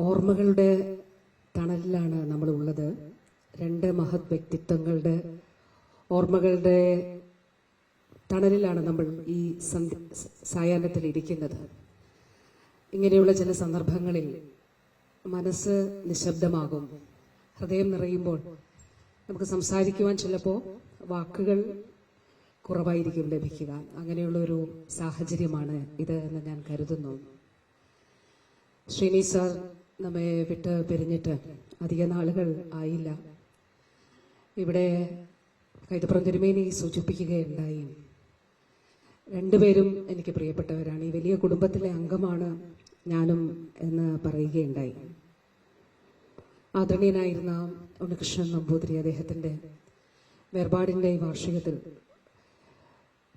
ഓർമ്മകളുടെ തണലിലാണ് നമ്മൾ ഉള്ളത് രണ്ട് മഹത് വ്യക്തിത്വങ്ങളുടെ ഓർമ്മകളുടെ തണലിലാണ് നമ്മൾ ഈ സായാഹ്നത്തിൽ ഇരിക്കുന്നത്. ഇങ്ങനെയുള്ള ചില സന്ദർഭങ്ങളിൽ മനസ്സ് നിശബ്ദമാകും. ഹൃദയം നിറയുമ്പോൾ നമുക്ക് സംസാരിക്കുവാൻ ചിലപ്പോൾ വാക്കുകൾ കുറവായിരിക്കും ലഭിക്കുക. അങ്ങനെയുള്ള ഒരു സാഹചര്യമാണ് ഇത് എന്ന് ഞാൻ കരുതുന്നു. ശ്രീനി സാർ നമ്മെ വിട്ട് പിരിഞ്ഞിട്ട് അധിക നാളുകൾ ആയില്ല. ഇവിടെ കൈതപ്പുറം തിരുമേനി സൂചിപ്പിക്കുകയുണ്ടായി. രണ്ടുപേരും എനിക്ക് പ്രിയപ്പെട്ടവരാണ്. ഈ വലിയ കുടുംബത്തിലെ അംഗമാണ് ഞാനും എന്ന് പറയുകയുണ്ടായി. ആദരണീയനായിരുന്ന ഉണ്ണികൃഷ്ണൻ നമ്പൂതിരി അദ്ദേഹത്തിന്റെ വേർപാടിന്റെ വാർഷികത്തിൽ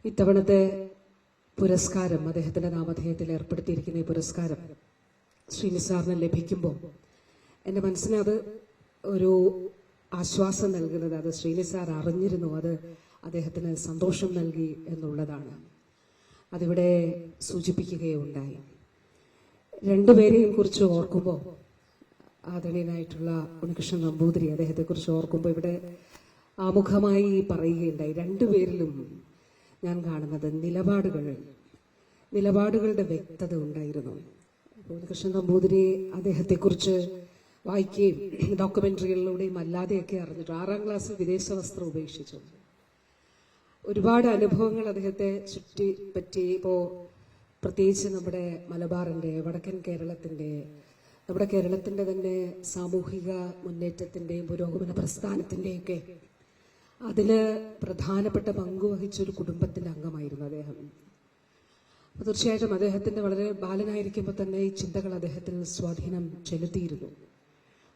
ഇത്തവണത്തെ പുരസ്കാരം അദ്ദേഹത്തിന്റെ നാമധേയത്തിൽ ഏർപ്പെടുത്തിയിരിക്കുന്ന ഈ പുരസ്കാരം ശ്രീ നിസാറിന് ലഭിക്കുമ്പോൾ എന്റെ മനസ്സിന് അത് ഒരു ആശ്വാസം നൽകുന്നത് അത് ശ്രീനിസാർ അറിഞ്ഞിരുന്നു അത് അദ്ദേഹത്തിന് സന്തോഷം നൽകി എന്നുള്ളതാണ്. അതിവിടെ സൂചിപ്പിക്കുകയുണ്ടായി. രണ്ടുപേരെയും കുറിച്ച് ഓർക്കുമ്പോൾ ആദരണീയനായിട്ടുള്ള ഉണ്ണികൃഷ്ണൻ നമ്പൂതിരി അദ്ദേഹത്തെക്കുറിച്ച് ഓർക്കുമ്പോൾ ഇവിടെ ആമുഖമായി പറയുകയുണ്ടായി. രണ്ടുപേരിലും ഞാൻ കാണുന്നത് നിലപാടുകൾ നിലപാടുകളുടെ വ്യക്തത ഉണ്ടായിരുന്നു. അപ്പോൾ നമ്പൂതിരി അദ്ദേഹത്തെ കുറിച്ച് വായിക്കുകയും ഡോക്യുമെന്ററികളിലൂടെയും അല്ലാതെയൊക്കെ അറിഞ്ഞിട്ടു ആറാം ക്ലാസ് വിദേശ വസ്ത്രം ഉപേക്ഷിച്ചു. ഒരുപാട് അനുഭവങ്ങൾ അദ്ദേഹത്തെ ചുറ്റി പറ്റി. ഇപ്പോ പ്രത്യേകിച്ച് നമ്മുടെ മലബാറിന്റെ വടക്കൻ കേരളത്തിന്റെ നമ്മുടെ കേരളത്തിന്റെ തന്നെ സാമൂഹിക മുന്നേറ്റത്തിന്റെയും പുരോഗമന പ്രസ്ഥാനത്തിന്റെയൊക്കെ അതിൽ പ്രധാനപ്പെട്ട പങ്കുവഹിച്ച ഒരു കുടുംബത്തിന്റെ അംഗമായിരുന്നു അദ്ദേഹം. തീർച്ചയായിട്ടും അദ്ദേഹത്തിന്റെ വളരെ ബാലനായിരിക്കുമ്പോൾ തന്നെ ഈ ചിന്തകൾ അദ്ദേഹത്തിൽ സ്വാധീനം ചെലുത്തിയിരുന്നു.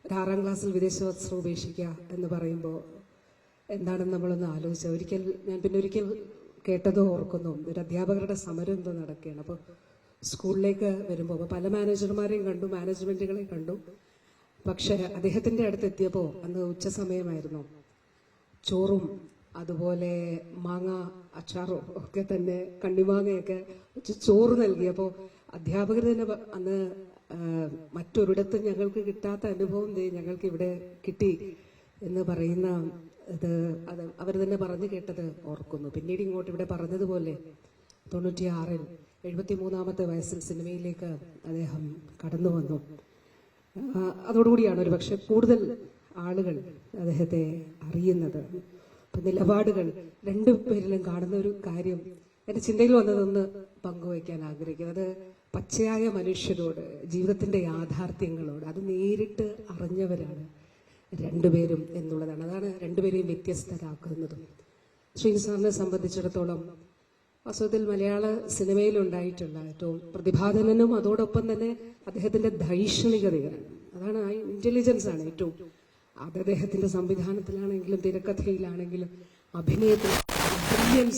ഒരു ആറാം ക്ലാസ്സിൽ വിദേശ വസ്ത്രം ഉപേക്ഷിക്കുക എന്ന് പറയുമ്പോൾ എന്താണെന്ന് നമ്മളൊന്ന് ആലോചിച്ചത് ഒരിക്കൽ ഞാൻ പിന്നെ ഒരിക്കൽ കേട്ടതോ ഓർക്കുന്നു. ഒരു അധ്യാപകരുടെ സമരം എന്തോ നടക്കുകയാണ്. അപ്പോൾ സ്കൂളിലേക്ക് വരുമ്പോൾ അപ്പോൾ പല മാനേജർമാരെയും കണ്ടു മാനേജ്മെന്റുകളെയും കണ്ടു. പക്ഷെ അദ്ദേഹത്തിന്റെ അടുത്ത് എത്തിയപ്പോൾ അന്ന് ഉച്ച സമയമായിരുന്നു. ചോറും അതുപോലെ മാങ്ങ അച്ചാറോ ഒക്കെ തന്നെ കണ്ണിമാങ്ങയൊക്കെ വെച്ച് ചോറ് നൽകി. അപ്പോൾ അധ്യാപകർ തന്നെ അന്ന് മറ്റൊരിടത്തും ഞങ്ങൾക്ക് കിട്ടാത്ത അനുഭവം ഞങ്ങൾക്ക് ഇവിടെ കിട്ടി എന്ന് പറയുന്ന ഇത് അത് അവർ തന്നെ പറഞ്ഞു കേട്ടത് ഓർക്കുന്നു. പിന്നീട് ഇങ്ങോട്ട് ഇവിടെ പറഞ്ഞതുപോലെ തൊണ്ണൂറ്റിയാറിൽ എഴുപത്തി മൂന്നാമത്തെ വയസ്സിൽ സിനിമയിലേക്ക് അദ്ദേഹം കടന്നു വന്നു. അതോടുകൂടിയാണ് ഒരു പക്ഷെ കൂടുതൽ ആളുകൾ അദ്ദേഹത്തെ അറിയുന്നത്. നിലപാടുകൾ രണ്ടു പേരിലും കാണുന്ന ഒരു കാര്യം എന്റെ ചിന്തയിൽ വന്നതൊന്ന് പങ്കുവയ്ക്കാൻ അത് പച്ചയായ മനുഷ്യരോട് ജീവിതത്തിന്റെ യാഥാർത്ഥ്യങ്ങളോട് അത് നേരിട്ട് അറിഞ്ഞവരാണ് രണ്ടുപേരും എന്നുള്ളതാണ്. അതാണ് രണ്ടുപേരെയും വ്യത്യസ്തരാക്കുന്നതും. ശ്രീനി സാറിനെ സംബന്ധിച്ചിടത്തോളം വാസ്തവത്തിൽ മലയാള സിനിമയിൽ ഉണ്ടായിട്ടുള്ള ഏറ്റവും പ്രതിഭാധനനും അതോടൊപ്പം തന്നെ അദ്ദേഹത്തിന്റെ ധൈഷണികതയാണ്. അതാണ് ആ ഇന്റലിജൻസ് ആണ് ഏറ്റവും അത് അദ്ദേഹത്തിന്റെ സംവിധാനത്തിലാണെങ്കിലും തിരക്കഥയിലാണെങ്കിലും അഭിനയത്തിൽ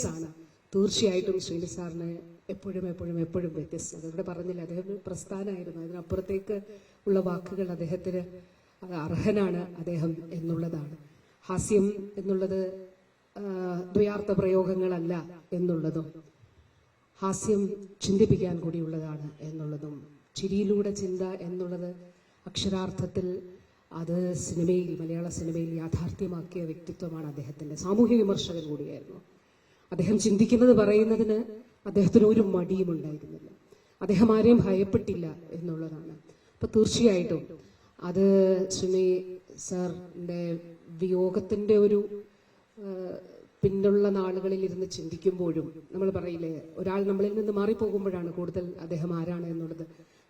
ആണ്. തീർച്ചയായിട്ടും ശ്രീനി സാറിന് എപ്പോഴും എപ്പോഴും എപ്പോഴും വ്യത്യസ്തത ഇവിടെ പറഞ്ഞില്ല. അദ്ദേഹം പ്രസ്ഥാനമായിരുന്നു. അതിനപ്പുറത്തേക്ക് ഉള്ള വാക്കുകൾ അദ്ദേഹത്തിന് അർഹനാണ് അദ്ദേഹം എന്നുള്ളതാണ്. ഹാസ്യം എന്നുള്ളത് ദ്വയാർത്ഥ പ്രയോഗങ്ങളല്ല എന്നുള്ളതും ഹാസ്യം ചിന്തിപ്പിക്കാൻ കൂടിയുള്ളതാണ് എന്നുള്ളതും ചിരിയിലൂടെ ചിന്ത എന്നുള്ളത് അക്ഷരാർത്ഥത്തിൽ അത് സിനിമയിൽ മലയാള സിനിമയിൽ യാഥാർത്ഥ്യമാക്കിയ വ്യക്തിത്വമാണ് അദ്ദേഹത്തിന്റെ സാമൂഹ്യ വിമർശകൻ കൂടിയായിരുന്നു. അദ്ദേഹം ചിന്തിക്കുന്നത് പറയുന്നതിന് അദ്ദേഹത്തിന് ഒരു മടിയും ഉണ്ടായിരുന്നില്ല. അദ്ദേഹം ആരെയും ഭയപ്പെട്ടില്ല എന്നുള്ളതാണ്. അപ്പോൾ തീർച്ചയായിട്ടും അത് സുനി സാറിന്റെ വിയോഗത്തിന്റെ ഒരു പിന്നുള്ള നാളുകളിൽ ഇരുന്ന് ചിന്തിക്കുമ്പോഴും നമ്മൾ പറയില്ലേ ഒരാൾ നമ്മളിൽ നിന്ന് മാറിപ്പോകുമ്പോഴാണ് കൂടുതൽ അദ്ദേഹം ആരാണ് എന്നുള്ളത്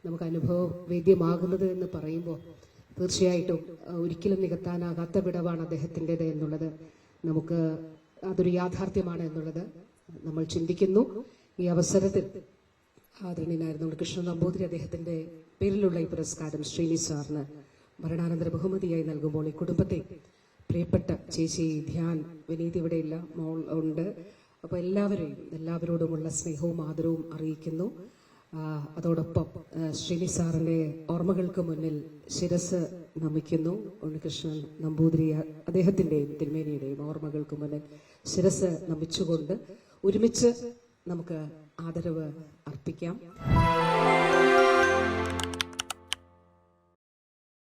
നമുക്ക് അനുഭവ വേദ്യമാകുന്നത് എന്ന് പറയുമ്പോൾ തീർച്ചയായിട്ടും ഒരിക്കലും നികത്താനാകാത്ത വിടവാണ് അദ്ദേഹത്തിന്റെത് എന്നുള്ളത് നമുക്ക് അതൊരു യാഥാർത്ഥ്യമാണ് എന്നുള്ളത് നമ്മൾ ചിന്തിക്കുന്നു. ഈ അവസരത്തിൽ ആദരണീയനായിരുന്നു കൃഷ്ണൻ നമ്പൂതിരി അദ്ദേഹത്തിന്റെ പേരിലുള്ള ഈ പുരസ്കാരം ശ്രീനി സാറിന് മരണാനന്തര ബഹുമതിയായി നൽകുമ്പോൾ ഈ കുടുംബത്തെ പ്രിയപ്പെട്ട ചേച്ചി ധ്യാൻ വിനീത് ഇവിടെയില്ല മോൾ ഉണ്ട്. അപ്പോൾ എല്ലാവരെയും എല്ലാവരോടുമുള്ള സ്നേഹവും ആദരവും അറിയിക്കുന്നു. അതോടൊപ്പം ശ്രീനി സാറിന്റെ ഓർമ്മകൾക്ക് മുന്നിൽ ശിരസ് നമിക്കുന്നു. ഉണ്ണികൃഷ്ണൻ നമ്പൂതിരി അദ്ദേഹത്തിന്റെയും തിരുമേനിയുടെയും ഓർമ്മകൾക്ക് മുന്നിൽ ശിരസ് നമിച്ചുകൊണ്ട് ഒരുമിച്ച് നമുക്ക് ആദരവ് അർപ്പിക്കാം.